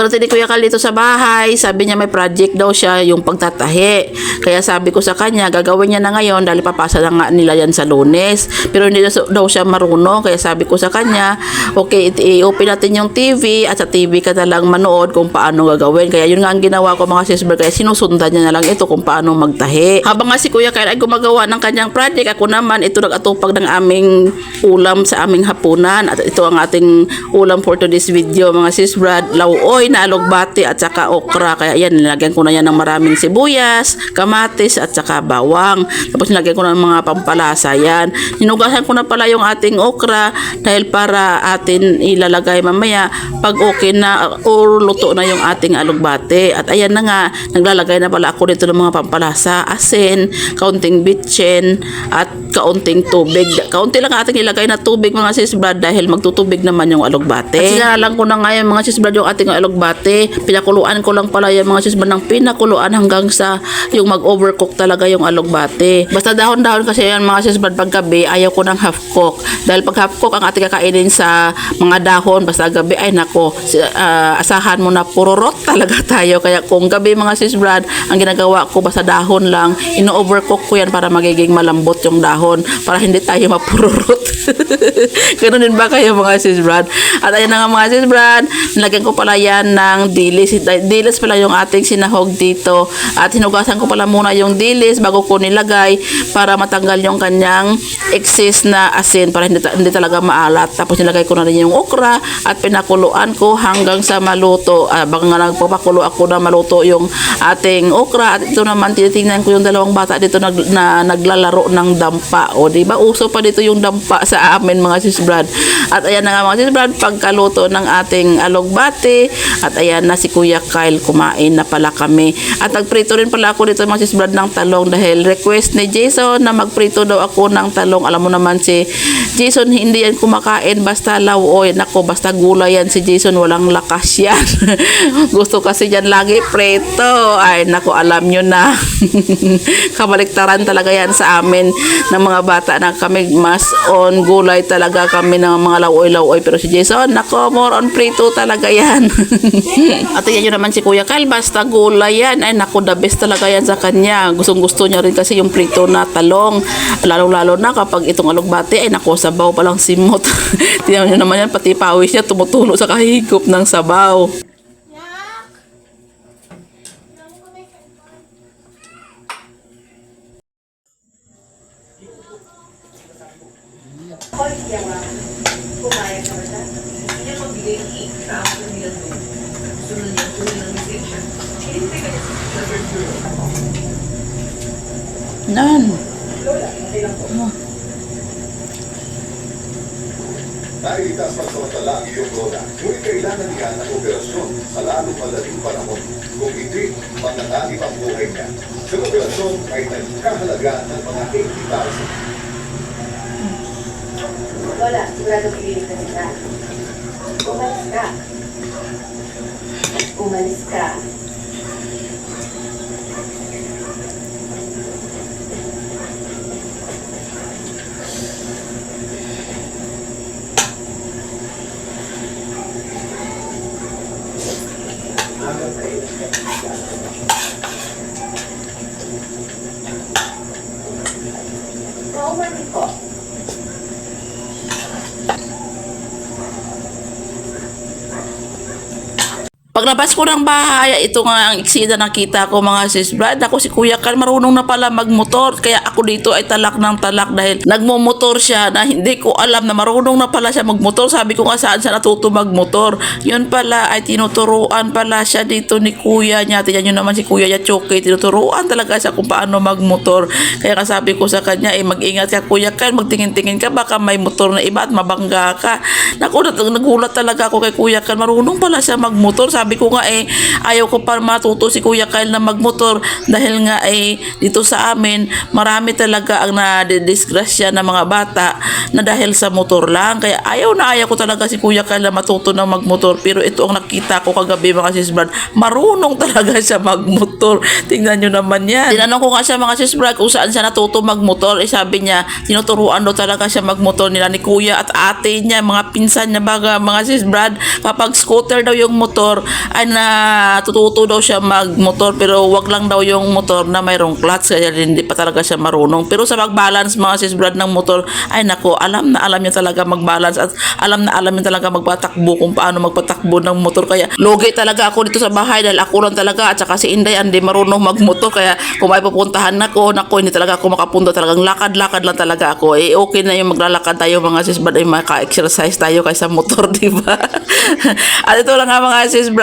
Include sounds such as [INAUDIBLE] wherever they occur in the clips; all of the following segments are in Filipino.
Pagdating ni Kuya Kal dito sa bahay, sabi niya may project daw siya yung pagtatahi. Kaya sabi ko sa kanya, gagawin niya na ngayon dahil papasa na nga nila yan sa lunes. Pero hindi daw siya marunong. Kaya sabi ko sa kanya, okay, i-open natin yung TV at sa TV ka na lang manood kung paano gagawin. Kaya yun nga ang ginawa ko mga sisber. Kaya sinusundan niya na lang ito kung paano magtahi. Habang nga si Kuya Kyle ay gumagawa ng kanyang project, ako naman ito nag-atupag ng aming ulam sa aming hapunan. At ito ang ating ulam for today's video mga sis Brad. Lauoy na alugbati at saka okra. Kaya yan, nilagyan ko na yan ng maraming sibuyas, kamatis at saka bawang. Tapos nilagyan ko na ng mga pampalasa yan. Hinugasan ko na pala yung ating okra dahil para atin ilalagay mamaya pag okay na or luto na yung ating alugbate. At ayan na nga, naglalagay na pala ako dito ng mga pampalasa, asin, kaunting bitchin at kaunting tubig. Kaunti lang ating ilagay na tubig mga sis Brad dahil magtutubig naman yung alugbate. At sinalang ko na ngayon mga sis Brad yung ating alugbate. Pinakuluan ko lang pala yung mga sis Brad ng pinakuluan hanggang sa yung mag-overcook talaga yung alugbate. Basta dahon-dahon kasi yan mga sis Brad paggabi ayaw ko ng half cook. Dahil pag half cook ang ating kakainin sa mga dahon basta gabi ay nako ah, asahan mo na pururot [LAUGHS] talaga tayo. Kaya kung gabi mga sis Brad ang ginagawa ko basta dahon lang ino-overcook ko yan para magiging malambot yung dahon para hindi tayo mapururot. [LAUGHS] Ganun din ba kayo mga sis Brad? At ayun na nga mga sis Brad, nilagyan ko pala yan ng dilis. Dilis pala yung ating sinahog dito. At hinugasan ko pala muna yung dilis bago ko nilagay para matanggal yung kanyang excess na asin para hindi, hindi talaga maalat. Tapos nilagay ko na rin yung okra at pinakuluan ko hanggang sa maluto. Ah, baka nga nagpapakulo ako na maluto yung ating okra. At ito naman tinitingnan ko yung dalawang bata dito nag, na naglalaro ng dampa. O di ba uso pa dito yung dampa sa amin mga sis Brad. At ayan na nga mga sis Brad, pagkaluto ng ating alugbate. At ayan na si Kuya Kyle kumain na pala kami. At nagprito rin pala ako dito mga sis Brad ng talong dahil request ni Jason na magprito daw ako ng talong. Alam mo naman si Jason hindi yan kumakain basta lauoy. Nako, basta gulay yan si Jason. Walang lakas yan. [LAUGHS] Gusto kasi yan lagi preto. Ay, nako, alam nyo na. [LAUGHS] Kabaliktaran talaga yan sa amin ng mga bata na kami mas on gulay talaga kami ng mga lauoy-lauoy. Pero si Jason, nako, more on prito talaga yan. [LAUGHS] At yan nyo naman si Kuya Kyle, basta gulay yan. Ay, nako, the best talaga yan sa kanya. Gustong gusto niya rin kasi yung prito na talong. Lalo-lalo na kapag itong alugbate, ay nako, sabaw palang simot. [LAUGHS] Tingnan nyo naman yan, pati pawis niya tumutulo sa kahigop ng sabaw. Nan. Nailigtas pagsamantala ang iyong lola. Ngunit kailangan niya ng operasyon sa lalong malaking panahon. Kung hindi, pananganib ang buhay niya. Sa operasyon ay nagkahalaga ng mga 80,000. Lola, sigurado pililigtas ka. Umalis ka. Umalis ka. Kaumanin ko. Paglabas ko ng bahay, ito nga ang eksida nakita ko mga sis Brad. Ako si Kuya Kal, marunong na pala magmotor. Kaya ako dito ay talak ng talak dahil nagmumotor siya na hindi ko alam na marunong na pala siya magmotor. Sabi ko nga saan siya natuto magmotor. Yun pala ay tinuturuan pala siya dito ni Kuya niya. Tingnan nyo naman si Kuya niya Choke. Tinuturuan talaga siya kung paano magmotor. Kaya nga sabi ko sa kanya, eh mag-ingat ka Kuya Kal, magtingin-tingin ka baka may motor na iba at mabangga ka. Naku, nagulat talaga ako kay Kuya Kyle. Marunong pala siya magmotor. Sabi ko nga eh, ayaw ko pa matuto si Kuya Kyle na magmotor dahil nga eh, dito sa amin, marami talaga ang nadidisgrasya ng mga bata na dahil sa motor lang. Kaya ayaw na ayaw ko talaga si Kuya Kyle na matuto ng magmotor. Pero ito ang nakita ko kagabi mga sis Brad. Marunong talaga siya magmotor. Tingnan nyo naman yan. Tinanong ko nga siya mga sis Brad kung saan siya natuto magmotor. Eh sabi niya, tinuturuan daw talaga siya magmotor nila ni Kuya at ate niya, mga pinsan niya baga mga sis Brad. Kapag scooter daw yung motor, ay natututo daw siya magmotor pero wag lang daw yung motor na mayroong clutch kaya hindi pa talaga siya marunong. Pero sa mag-balance mga sis Brad ng motor, ay nako, alam na alam niya talaga mag-balance at alam na alam niya talaga magpatakbo kung paano magpatakbo ng motor. Kaya logi talaga ako dito sa bahay dahil ako lang talaga at saka si Inday hindi marunong magmotor kaya kung may pupuntahan nako, nako hindi talaga ako makapunta talagang lakad-lakad lang talaga ako. Eh okay na yung maglalakad tayo mga sis Brad ay maka-exercise tayo kaysa motor, [LAUGHS] di ba? at ito lang nga mga sis Brad,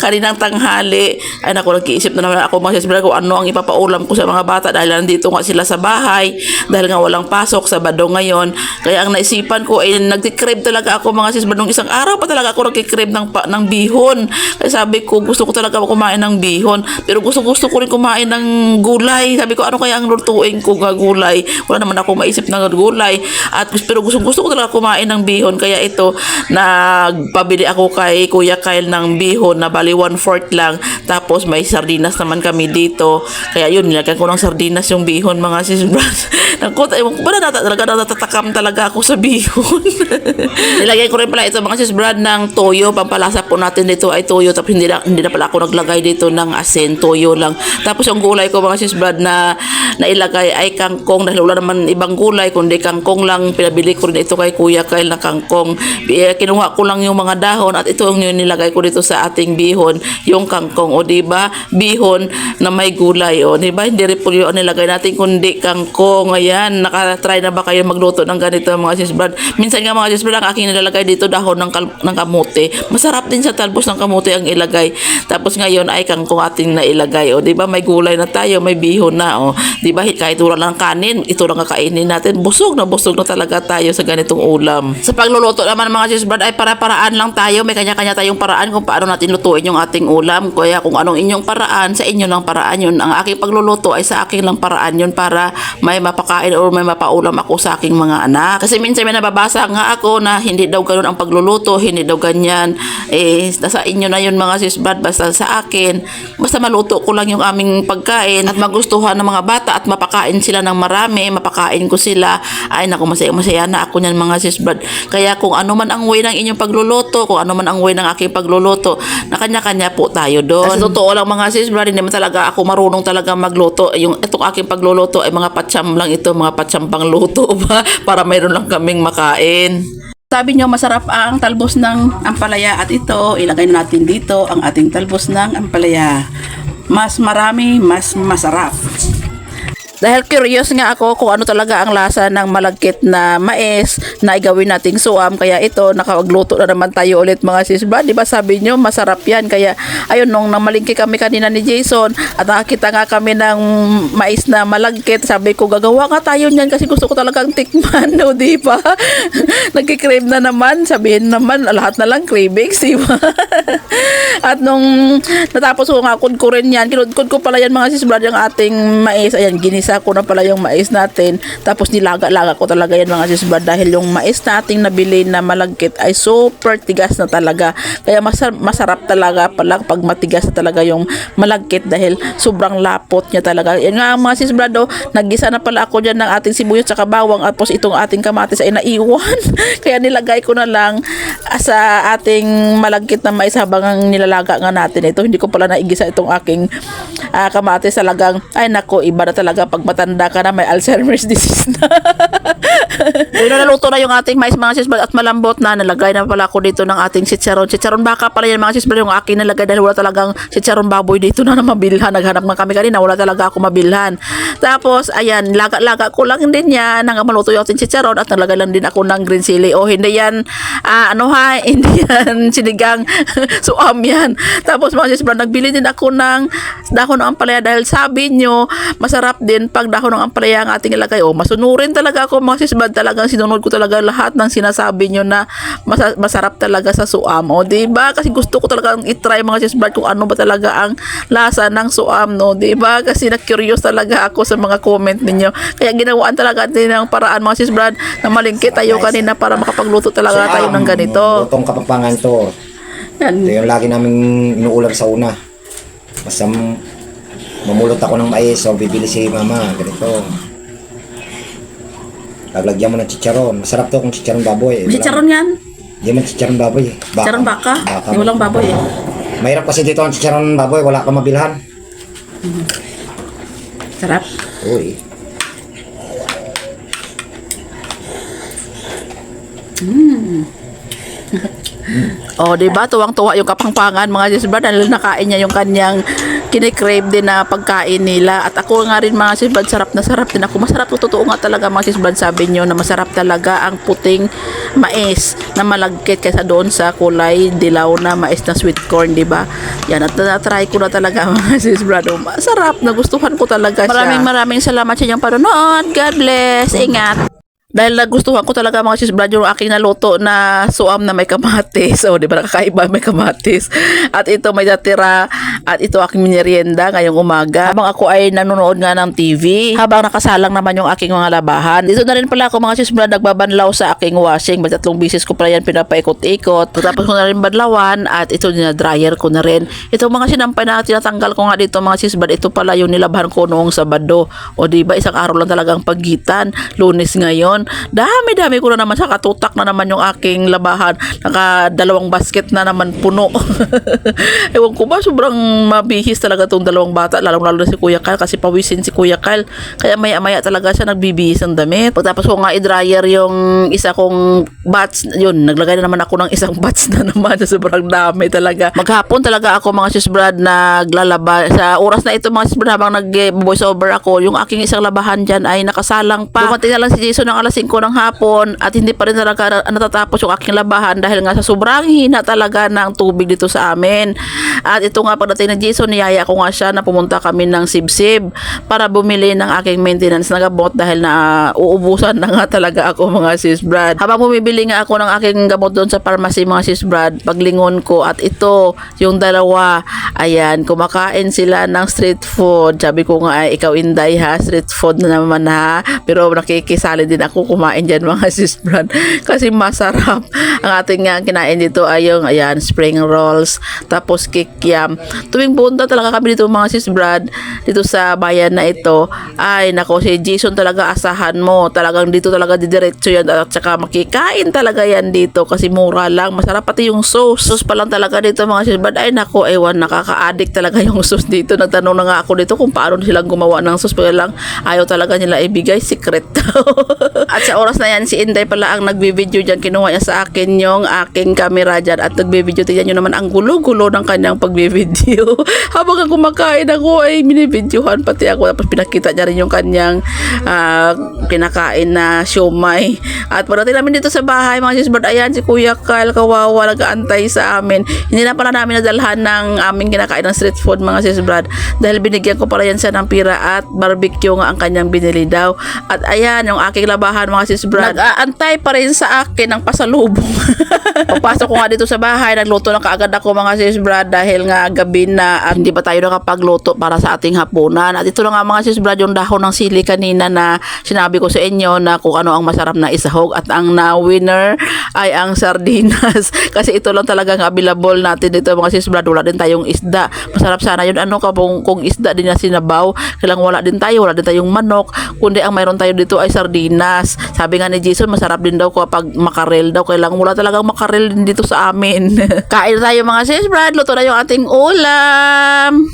kaninang tanghali, ay naku, nag-iisip na naman ako mga sis Brad kung ano ang ipapaulam ko sa mga bata dahil nandito nga sila sa bahay, dahil nga walang pasok, Sabado ngayon. Kaya ang naisipan ko ay nagtikrib talaga ako mga sis Brad, nung isang araw pa talaga ako nagtikrib ng, ng bihon. Kaya sabi ko, gusto ko talaga kumain ng bihon, pero gusto gusto ko rin kumain ng gulay. Sabi ko, ano kaya ang lutuin ko nga gulay? Wala naman ako maisip ng gulay. At pero gusto gusto ko talaga kumain ng bihon. Kaya ito, nagpabili ako kay Kuya Kyle ng bihon na bali one-fourth lang. Tapos may sardinas naman kami dito. Kaya yun, nilagyan ko ng sardinas yung bihon mga sis [LAUGHS] Brad. Naku, ewan ko na talaga natatakam talaga ako sa bihon. [LAUGHS] Nilagay ko rin pala ito mga sis Brad ng toyo. Pampalasa po natin dito ay toyo. Tapos hindi na, hindi na pala ako naglagay dito ng asin, toyo lang. Tapos yung gulay ko mga sis Brad na nailagay ay kangkong dahil wala naman ibang gulay kundi kangkong lang. Pinabili ko rin ito kay Kuya Kyle na kangkong. Eh, Kinuha ko lang yung mga dahon at ito yung nilagay ko dito sa ating bihon, yung kangkong. O di ba? Bihon na may gulay. O di ba? Hindi rin po yung nilagay natin kundi kangkong. Ayan, nakatry na ba kayo magluto ng ganito mga sis Brad? Minsan nga mga sis Brad, ang aking nilalagay dito dahon ng, ng kamote. Masarap din sa talbos ng kamote ang ilagay. Tapos ngayon ay kangkong ating nailagay. O di ba? May gulay na tayo, may bihon na. O di ba? Kahit wala lang kanin, ito lang kakainin natin. Busog na busog na talaga tayo sa ganitong ulam. Sa pagluluto naman mga sis Brad ay para-paraan lang tayo. May kanya-kanya tayong paraan kung paano natin lutuin yung ating ulam. Kaya kung anong inyong paraan, sa inyo lang paraan yun. Ang aking pagluluto ay sa aking lang paraan yun para may mapakain or may mapaulam ako sa aking mga anak. Kasi minsan may nababasa nga ako na hindi daw ganun ang pagluluto, hindi daw ganyan. Eh, nasa inyo na yun mga sis Brad, basta sa akin. Basta maluto ko lang yung aming pagkain at magustuhan ng mga bata at mapakain sila ng marami, mapakain ko sila. Ay, naku, masaya-masaya na ako niyan mga sis Brad. Kaya kung ano man ang way ng inyong pagluluto, kung ano man ang way ng aking pagluluto, na kanya-kanya po tayo doon. Kasi totoo lang mga sis Brad, hindi man talaga ako marunong talaga magluto. Yung itong aking pagluluto ay mga patsyam lang ito, mga patsyam pang luto [LAUGHS] ba? Para mayroon lang kaming makain. Sabi nyo, masarap ang talbos ng ampalaya at ito, ilagay na natin dito ang ating talbos ng ampalaya. Mas marami, mas masarap. Dahil curious nga ako kung ano talaga ang lasa ng malagkit na mais na igawin nating suam. Kaya ito, nakawagluto na naman tayo ulit mga sis. Ba, di ba sabi nyo, masarap yan. Kaya, ayun, nung namalingki kami kanina ni Jason at nakakita nga kami ng mais na malagkit, sabi ko, gagawa nga tayo niyan kasi gusto ko talagang tikman, [LAUGHS] no, di ba? [LAUGHS] Nagkikrave na naman, sabihin naman, lahat na lang cravings, di ba? [LAUGHS] at nung natapos ko nga kudkurin yan, kinudkud ko pala yan mga sis Brad, yung ating mais. Ayan, ginisa ko na pala yung mais natin. Tapos nilaga-laga ko talaga yan mga sis Brad dahil yung mais nating nabili na malagkit ay super tigas na talaga. Kaya masarap, talaga pala pag matigas na talaga yung malagkit dahil sobrang lapot niya talaga. Yan nga mga sis Brad, oh, nagisa na pala ako dyan ng ating sibuyas at bawang at tapos itong ating kamatis ay naiwan. [LAUGHS] Kaya nilagay ko na lang sa ating malagkit na mais habang ang nilalaga nga natin ito. Hindi ko pala naigisa itong aking ah, kamatis talagang ay nako iba na talaga pag matanda ka na may Alzheimer's disease na. [LAUGHS] [LAUGHS] Yung naluto na yung ating mais mga sis at malambot na nalagay na pala ako dito ng ating chicharon. Chicharon baka pala yan mga sis yung aking nalagay dahil wala talagang chicharon baboy dito na na [LAUGHS] mabilhan. Naghanap nga kami kanina wala talaga ako mabilhan. Tapos ayan laga-laga ko lang din yan nang maluto yung ating chicharon at nalagay lang din ako ng green chili. O hindi yan ah, ano ha [LAUGHS] hindi yan sinigang suam yan. Tapos mga sis nagbili din ako ng dahon ng ampalaya dahil sabi nyo masarap din pag dahon ng ampalaya ang ating ilagay. O masunurin talaga ako mga sis talagang sinunod ko talaga lahat ng sinasabi nyo na masa- masarap talaga sa suam. O di ba? Kasi gusto ko talaga i-try mga sis kung ano ba talaga ang lasa ng suam, no? Di ba? Kasi na-curious talaga ako sa mga comment ninyo. Kaya ginawaan talaga din ng paraan mga sis Brad na malingkit tayo kanina para makapagluto talaga tayo ng ganito. Lutong kapampangan to. Yan. Ito yung lagi namin inuulam sa una. Basta mamulot ako ng mais o bibili si mama. Ganito. Laglagyan mo ng chicharon. Masarap to kung chicharon baboy. Eh. Chicharon yan. Hindi man chicharon baboy eh. Chicharon baka. Yung walang baboy eh. Mahirap kasi dito ang chicharon baboy, wala kang mabilhan. Sarap. Uy. [LAUGHS] Oh, 'di ba? Tuwang-tuwa yung kapangpangan mga sisbad dahil nakain niya yung kanyang kinikrave din na pagkain nila. At ako nga rin mga sisbad, sarap na sarap din ako. Masarap to, totoo nga talaga mga sisbad, sabi niyo na masarap talaga ang puting mais na malagkit kaysa doon sa kulay dilaw na mais na sweet corn, 'di ba? Yan at na-try ko na talaga [LAUGHS] mga sisbad. Oh, Masarap, nagustuhan ko talaga siya. Maraming maraming salamat sa inyong panonood. God bless. Ingat. Dahil nagustuhan ko talaga mga sis Brad yung aking naluto na suam na may kamatis. [LAUGHS] O, di ba nakakaiba may kamatis. At ito may natira at ito aking merienda ngayong umaga. Habang ako ay nanonood nga ng TV, habang nakasalang naman yung aking mga labahan. Dito na rin pala ako mga sis Brad nagbabanlaw sa aking washing. May tatlong bisis ko pala yan pinapaikot-ikot. Tapos ko na rin badlawan at ito na dryer ko na rin. Itong mga sinampay na tinatanggal ko nga dito mga sis Brad, ito pala yung nilabahan ko noong Sabado. O di ba isang araw lang talagang paggitan. Lunes ngayon. Dami-dami ko na naman sa katutak na naman yung aking labahan. Naka dalawang basket na naman puno. [LAUGHS] Ewan ko ba, sobrang mabihis talaga tong dalawang bata. Lalong-lalo na si Kuya Kyle kasi pawisin si Kuya Kyle. Kaya maya-maya talaga siya nagbibihis ng damit. Pagtapos ko nga i-dryer yung isa kong bats, yun, naglagay na naman ako ng isang [LAUGHS] bats na naman. Sobrang dami talaga. Maghapon talaga ako mga sis Brad naglalaba. Sa oras na ito mga sis Brad habang nag-voice over ako, yung aking isang labahan dyan ay nakasalang pa. Dumating na lang si Jason ng alas 5 ng hapon at hindi pa rin talaga natatapos yung aking labahan dahil nga sa sobrang hina talaga ng tubig dito sa amin. At ito nga pagdating ng Jason, niyaya ko nga siya na pumunta kami ng Sibsib para bumili ng aking maintenance na gamot dahil na uh, uubusan na nga [LAUGHS] talaga ako mga sis Brad. Habang bumibili nga ako ng aking gamot doon sa pharmacy mga sis Brad, paglingon ko at ito, yung dalawa, ayan, kumakain sila ng street food. Sabi ko nga ay ikaw inday ha, street food na naman ha. Pero nakikisali din ako kumain dyan mga [LAUGHS] sis Brad kasi masarap. Ang ating nga kinain dito ay yung ayan, spring rolls, tapos kikiam. Tuwing punta talaga kami dito mga sis Brad, dito sa bayan na ito, ay nako si Jason talaga asahan mo. Talagang dito talaga didiretso yan at saka makikain talaga yan dito kasi mura lang. Masarap pati yung sauce. Sauce pa lang talaga dito mga sis Brad. Ay nako, ewan, nakaka-addict talaga [LAUGHS] yung sauce dito. Nagtanong na nga ako dito kung paano silang gumawa ng sauce. Pero lang, ayaw talaga nila ibigay. Secret daw. [LAUGHS] at sa oras na yan, si Inday pala ang nagbibideo dyan. Kinuha niya sa akin yung aking camera dyan. At nagbibideo. Tignan nyo naman ang gulo-gulo ng kanyang pagbibideo. [LAUGHS] Habang ang kumakain ako ay minibidyohan pati ako. Tapos pinakita niya rin yung kanyang ah, kinakain na siomay. At pagdating namin dito sa bahay, mga sis ayan si Kuya Kyle, kawawa, nag-aantay sa amin. Hindi na pala namin nadalhan ng aming kinakain ng street food, mga sis Brad. Dahil binigyan ko pala yan siya ng pira at barbecue nga ang kanyang binili daw. At ayan, yung aking labahan, mga sis Brad, nag-aantay pa rin sa akin ng pasalubong. [LAUGHS] Pagpasok ko nga dito sa bahay, nagluto na kaagad ako mga sis Brad dahil nga gabi na at hindi pa tayo nakapagluto para sa ating hapunan. At ito na nga mga sis Brad, yung dahon ng sili kanina na sinabi ko sa inyo na kung ano ang masarap na isahog at ang na winner ay ang sardinas. [LAUGHS] Kasi ito lang talagang available natin dito mga sis Brad. Wala din tayong isda. Masarap sana yun. Ano ka kung, kung isda din na sinabaw. Kailang wala din tayo. Wala din tayong manok. Kundi ang mayroon tayo dito ay sardinas. Sabi nga ni Jason, masarap din daw kapag makarel daw. Kailang wala talagang makarel din dito sa amin. [LAUGHS] Kain tayo mga sis Brad. Luto na yung ating ulam.